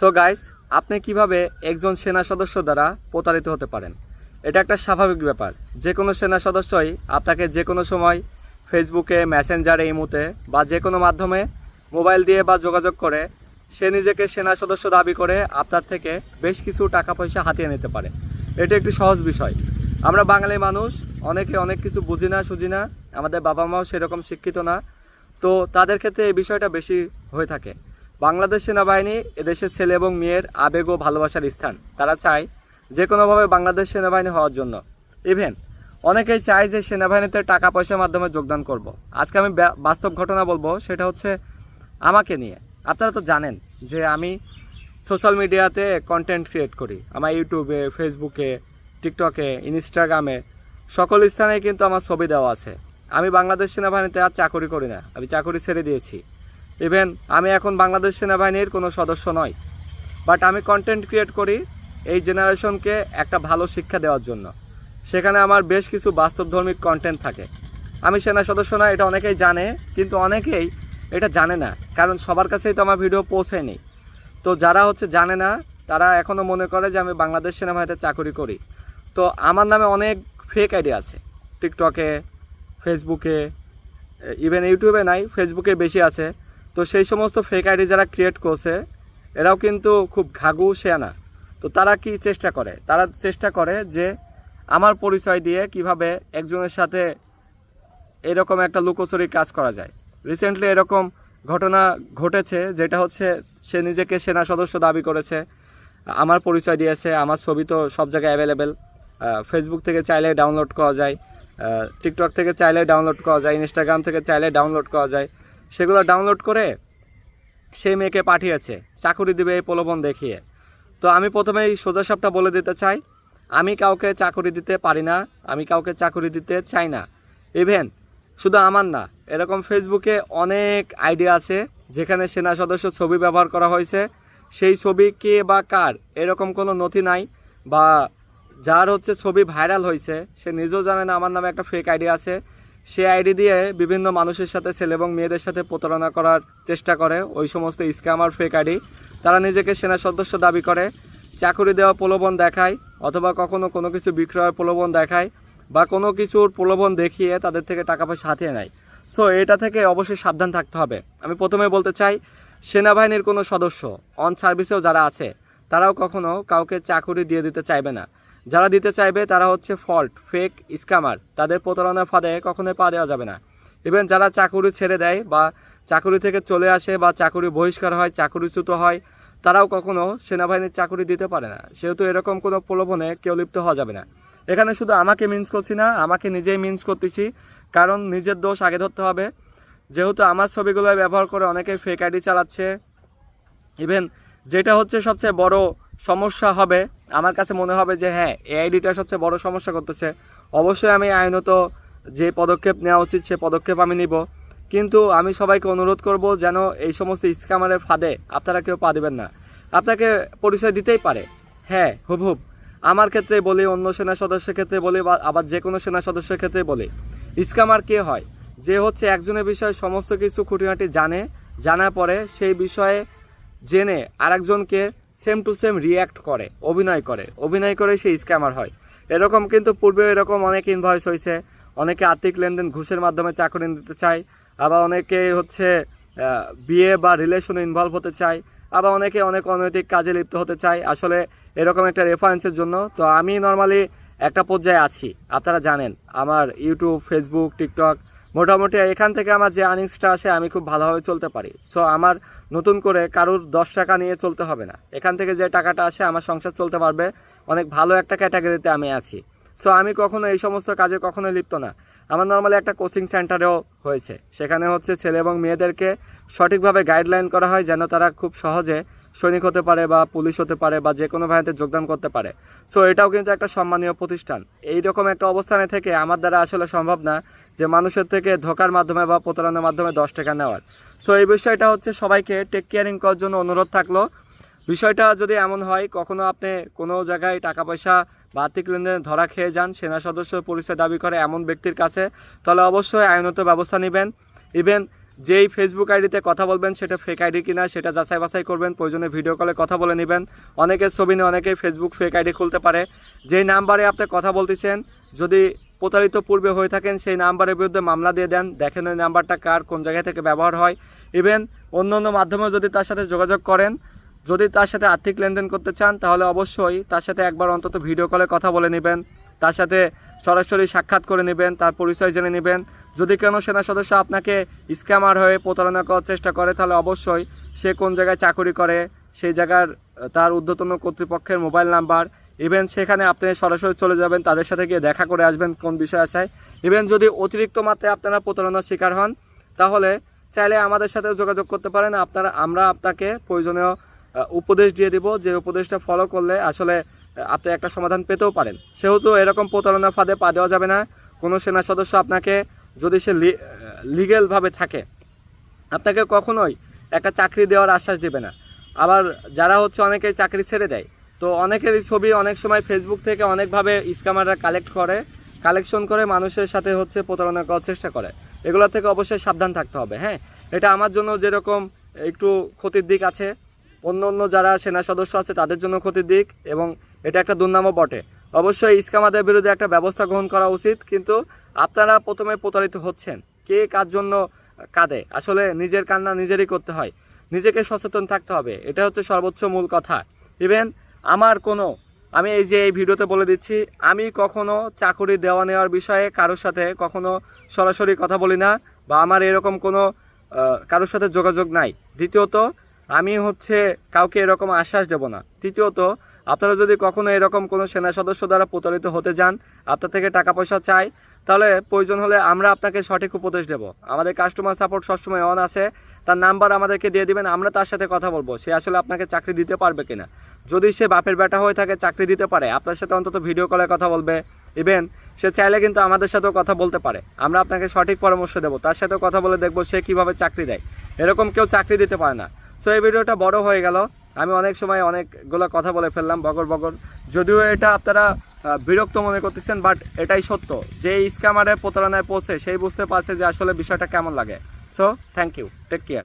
So guys আপনি কীভাবে একজন সেনা সদস্য দ্বারা প্রতারিত হতে পারেন? এটা একটা স্বাভাবিক ব্যাপার। যে কোনো সেনা সদস্যই আপনাকে যে কোনো সময় ফেসবুকে মেসেঞ্জারে ইমুতে বা যে কোনো মাধ্যমে মোবাইল দিয়ে বা যোগাযোগ করে সে নিজেকে সেনা সদস্য দাবি করে আপনার থেকে বেশ কিছু টাকা পয়সা হাতিয়ে নিতে পারে। এটা একটি সহজ বিষয়। আমরা বাঙালি মানুষ, অনেকে অনেক কিছু বুঝি না, সুঝি না, আমাদের বাবা মাও সেরকম শিক্ষিত না। তো তাদের ক্ষেত্রে এই বিষয়টা বেশি হয়ে থাকে। বাংলাদেশ সেনাবাহিনী এদেশের ছেলে এবং মেয়ের আবেগ ও ভালোবাসার স্থান। তারা চায় যে কোনোভাবে বাংলাদেশ সেনাবাহিনী হওয়ার জন্য। ইভেন অনেকেই চায় যে সেনাবাহিনীতে টাকা পয়সার মাধ্যমে যোগদান করব। আজকে আমি বাস্তব ঘটনা বলব, সেটা হচ্ছে আমাকে নিয়ে। আপনারা তো জানেন যে আমি সোশ্যাল মিডিয়াতে কন্টেন্ট ক্রিয়েট করি। আমার ইউটিউবে ফেসবুকে টিকটকে ইনস্টাগ্রামে সকল স্থানে কিন্তু আমার ছবি দেওয়া আছে। আমি বাংলাদেশ সেনাবাহিনীতে আর চাকরি করি না। আমি চাকরি ছেড়ে দিয়েছি। ইভেন আমি এখন বাংলাদেশ সেনাবাহিনীর কোনো সদস্য নই। বাট আমি কন্টেন্ট ক্রিয়েট করি এই জেনারেশনকে একটা ভালো শিক্ষা দেওয়ার জন্য। সেখানে আমার বেশ কিছু বাস্তবধর্মিক কন্টেন্ট থাকে। আমি সেনা সদস্য না এটা অনেকেই জানে, কিন্তু অনেকেই এটা জানে না, কারণ সবার কাছেই তো আমার ভিডিও পৌঁছায়নি। তো যারা হচ্ছে জানে না, তারা এখনও মনে করে যে আমি বাংলাদেশ সেনাবাহিনীতে চাকরি করি। তো আমার নামে অনেক ফেক আইডি আছে। টিকটকে ফেসবুকে ইভেন ইউটিউবে নাই ফেসবুকে বেশি আছে। তো সেই সমস্ত ফেক আইডি যারা ক্রিয়েট করছে, এরাও কিন্তু খুব ঘাগু শেয়ানা তো তারা কি চেষ্টা করে? তারা চেষ্টা করে যে আমার পরিচয় দিয়ে কীভাবে একজনের সাথে এরকম একটা লুকোচুরি কাজ করা যায়। রিসেন্টলি এরকম ঘটনা ঘটেছে, যেটা হচ্ছে সে নিজেকে সেনা সদস্য দাবি করেছে, আমার পরিচয় দিয়েছে, আমার ছবি তো সব জায়গায় অ্যাভেলেবেল ফেসবুক থেকে চাইলে ডাউনলোড করা যায় টিকটক থেকে চাইলে ডাউনলোড করা যায় ইনস্টাগ্রাম থেকে চাইলে ডাউনলোড করা যায়। সেগুলো ডাউনলোড করে সেই মেয়েকে পাঠিয়েছে। চাকুরি দিবে এই প্রলোভন দেখিয়ে। তো আমি প্রথমেই সোজা সাপটা বলে দিতে চাই, আমি কাউকে চাকুরি দিতে পারি না, আমি কাউকে চাকুরি দিতে চাই না। ইভেন শুধু আমার না, এরকম ফেসবুকে অনেক আইডিয়া আছে, যেখানে সেনা সদস্য ছবি ব্যবহার করা হয়েছে। সেই ছবি কে বা কার, এরকম কোনো নথি নাই, বা যার হচ্ছে ছবি ভাইরাল হয়েছে, সে নিজেও জানে না আমার নামে একটা ফেক আইডিয়া আছে। সে আইডি দিয়ে বিভিন্ন মানুষের সাথে ছেলে এবং মেয়েদের সাথে প্রতারণা করার চেষ্টা করে, ওই সমস্ত স্ক্যামার ফেক আইডি। তারা নিজেকে সেনা সদস্য দাবি করে, চাকুরি দেওয়া প্রলোভন দেখায়, অথবা কখনো কোনো কিছু বিক্রয়ের প্রলোভন দেখায়, বা কোনো কিছুর প্রলোভন দেখিয়ে তাদের থেকে টাকা পয়সা হাতিয়ে নেয়। সো এটা থেকে অবশ্যই সাবধান থাকতে হবে। আমি প্রথমে বলতে চাই, সেনাবাহিনীর কোনো সদস্য অন সার্ভিসেও যারা আছে তারাও কখনো কাউকে চাকুরি দিয়ে দিতে চাইবে না। যারা দিতে চাইবে তারা হচ্ছে ফল্ট ফেক স্ক্যামার তাদের প্রতারণার ফাঁদে কখনোই পা দেওয়া যাবে না। ইভেন যারা চাকুরি ছেড়ে দেয় বা চাকুরি থেকে চলে আসে বা চাকুরি বহিষ্কার হয়, চাকুরিচ্যুত হয়, তারাও কখনো সেনাবাহিনীর চাকুরি দিতে পারে না। সেহেতু এরকম কোনো প্রলোভনে কেউ লিপ্ত হওয়া যাবে না। এখানে শুধু আমাকে মিন্স করছি না, আমাকে নিজেই মিন্স করতেছি। কারণ নিজের দোষ আগে ধরতে হবে। যেহেতু আমার ছবিগুলো ব্যবহার করে অনেকে ফেক আইডি চালাচ্ছে। ইভেন যেটা হচ্ছে সবচেয়ে বড় সমস্যা হবে, আমার কাছে মনে হবে যে হ্যাঁ এই আইডিটা সবচেয়ে বড় সমস্যা করতেছে। অবশ্যই আমি আইনত যে পদক্ষেপ নেওয়া উচিত, সে পদক্ষেপ আমি নিব। কিন্তু আমি সবাইকে অনুরোধ করব যেন এই সমস্ত স্ক্যামারের ফাঁদে আপনারা কেউ পা দেবেন না। আপনাকে পরিচয় দিতেই পারে। হ্যাঁ হুব হুব। আমার ক্ষেত্রে বলি, অন্য সেনা সদস্যের ক্ষেত্রে বলি, বা আবার যে কোনো সেনা সদস্যের ক্ষেত্রে বলি, স্ক্যামার কে হয়? যে হচ্ছে একজনের বিষয়ে সমস্ত কিছু খুঁটিনাটি জানে, জানার পরে সেই বিষয়ে জেনে আরেকজনকে সেম টু সেম রিয়্যাক্ট করে, অভিনয় করে। অভিনয় করে সে স্ক্যামার হয়। এরকম কিন্তু পূর্বে এরকম অনেক ইনভয়েস হয়েছে অনেকে আর্থিক লেনদেন ঘুষের মাধ্যমে চাকরি নিতে চায়, আবার অনেকে হচ্ছে বিয়ে বা রিলেশনে ইনভলভ হতে চায়, আবার অনেকে অনেক অনৈতিক কাজে লিপ্ত হতে চায়। আসলে এরকম একটা রেফারেন্সের জন্য। তো আমি নর্মালি একটা পর্যায়ে আছি। আপনারা জানেন, আমার ইউটিউব ফেসবুক টিকটক মোটামুটি এখান থেকে আমার যে আর্নিংসটা আসে, আমি খুব ভালোভাবে চলতে পারি। সো আমার নতুন করে কারুর দশ টাকা নিয়ে চলতে হবে না। এখান থেকে যে টাকাটা আসে, আমার সংসার চলতে পারবে। অনেক ভালো একটা ক্যাটাগরিতে আমি আছি। সো আমি কখনো এই সমস্ত কাজে কখনো লিপ্ত না। আমার নর্মালি একটা কোচিং সেন্টারেও হয়েছে। সেখানে হচ্ছে ছেলে এবং মেয়েদেরকে সঠিকভাবে গাইডলাইন করা হয়, যেন তারা খুব সহজে সৈনিক হতে পারে বা পুলিশ হতে পারে বা যে কোনো বাহিনীতে যোগদান করতে পারে। সো এটাও কিন্তু একটা সম্মানীয় প্রতিষ্ঠান। এই রকম একটা অবস্থানে থেকে আমার দ্বারা আসলে সম্ভব না যে মানুষের থেকে ধোকার মাধ্যমে বা প্রতারণার মাধ্যমে দশ টাকা নেওয়ার। সো এই বিষয়টা হচ্ছে সবাইকে টেক কেয়ারিং করার জন্য অনুরোধ থাকল। বিষয়টা যদি এমন হয়, কখনো আপনি কোনো জায়গায় টাকা পয়সা বা আর্থিক লেনদেনে ধরা খেয়ে যান, সেনা সদস্য পরিচয় দাবি করে এমন ব্যক্তির কাছে, তাহলে অবশ্যই আইনত ব্যবস্থা নেবেন। ইভেন যেই ফেসবুক আইডিতে কথা বলবেন, সেটা ফেক আইডি কিনা, সেটা যাচাই বাছাই করবেন, প্রয়োজনে ভিডিও কলে কথা বলে নেবেন। অনেকের ছবি নিয়ে অনেকেই ফেসবুক ফেক আইডি খুলতে পারে। যেই নাম্বারে আপনি কথা বলতেছেন, যদি প্রতারিত পূর্বে হয়ে থাকেন, সেই নাম্বারের বিরুদ্ধে মামলা দিয়ে দেন। দেখেন ওই নাম্বারটা কার, কোন জায়গা থেকে ব্যবহার হয়। ইভেন অন্য অন্য মাধ্যমেও যদি তার সাথে যোগাযোগ করেন, যদি তার সাথে আর্থিক লেনদেন করতে চান, তাহলে অবশ্যই তার সাথে একবার অন্তত ভিডিও কলে কথা বলে নেবেন। তার সাথে সরাসরি সাক্ষাৎ করে নেবেন, তার পরিচয় জেনে নেবেন। যদি কোনো সেনা সদস্য আপনাকে স্ক্যামার হয়ে প্রতারণা করার চেষ্টা করে, তাহলে অবশ্যই সে কোন জায়গায় চাকরি করে, সেই জায়গার তার ঊর্ধ্বতন কর্তৃপক্ষের মোবাইল নাম্বার। ইভেন সেখানে আপনি সরাসরি চলে যাবেন, তাদের সাথে গিয়ে দেখা করে আসবেন কোন বিষয় আসায় ইভেন যদি অতিরিক্ত মাত্রায় আপনারা প্রতারণার শিকার হন, তাহলে চাইলে আমাদের সাথে যোগাযোগ করতে পারেন। আপনারা, আমরা আপনাকে প্রয়োজনীয় উপদেশ দিয়ে দিব। যে উপদেশটা ফলো করলে আসলে আপনি একটা সমাধান পেতেও পারেন। সেহেতু এরকম প্রতারণার ফাঁদে পা দেওয়া যাবে না। কোনো সেনা সদস্য আপনাকে যদি সে লিগেলভাবে থাকে, আপনাকে কখনোই একটা চাকরি দেওয়ার আশ্বাস দেবে না। আবার যারা হচ্ছে অনেকেই চাকরি ছেড়ে দেয়, তো অনেকেরই ছবি অনেক সময় ফেসবুক থেকে অনেকভাবে স্ক্যামাররা কালেক্ট করে কালেকশন করে মানুষের সাথে হচ্ছে প্রতারণা করার চেষ্টা করে। এগুলো থেকে অবশ্যই সাবধান থাকতে হবে হ্যাঁ? এটা আমার জন্য যেরকম একটু ক্ষতির দিক আছে। অন্য অন্য যারা সেনা সদস্য আছে তাদের জন্য ক্ষতির দিক এবং এটা একটা দুর্নামও বটে। অবশ্যই ইস্কামাদের বিরুদ্ধে একটা ব্যবস্থা গ্রহণ করা উচিত, কিন্তু আপনারা প্রথমে প্রতারিত হচ্ছেন। কে কার জন্য কাঁদে? আসলে নিজের কান্না নিজেরই করতে হয়। নিজেকে সচেতন থাকতে হবে। এটা হচ্ছে সর্বোচ্চ মূল কথা। ইভেন আমার কোনো, আমি এই যে এই ভিডিওতে বলে দিচ্ছি, আমি কখনো চাকরি দেওয়া নেওয়ার বিষয়ে কারোর সাথে কখনো সরাসরি কথা বলি না বা আমার এরকম কোনো কারোর সাথে যোগাযোগ নাই। দ্বিতীয়ত আমি হচ্ছে কাউকে এরকম আশ্বাস দেব না। তৃতীয়ত, আপনারা যদি কখনো এরকম কোনো সেনা সদস্য দ্বারা প্রতারিত হতে যান, আপনার থেকে টাকা পয়সা চাই, তাহলে প্রয়োজন হলে আমরা আপনাকে সঠিক উপদেশ দেব। আমাদের কাস্টমার সাপোর্ট সবসময় অন আছে, তার নাম্বার আমাদেরকে দিয়ে দিবেন, আমরা তার সাথে কথা বলব। সে আসলে আপনাকে চাকরি দিতে পারবে কিনা। যদি সে বাপের বেটা হয়ে থাকে, চাকরি দিতে পারে, আপনার সাথে অন্তত ভিডিও কলে কথা বলবে। ইভেন সে চাইলে কিন্তু আমাদের সাথেও কথা বলতে পারে। আমরা আপনাকে সঠিক পরামর্শ দেবো, তার সাথেও কথা বলে দেখব সে কীভাবে চাকরি দেয়। এরকম কেউ চাকরি দিতে পারে না। সো এই ভিডিওটা বড় হয়ে গেল। আমি অনেক সময় অনেকগুলো কথা বলে ফেললাম, বগর বগর। যদিও এটা আপনারা বিরক্ত মনে করতেছেন বাট এটাই সত্য। যে স্ক্যামারের প্রতারণায় পৌঁছে সেই বুঝতে পারছে যে আসলে বিষয়টা কেমন লাগে। So thank you take care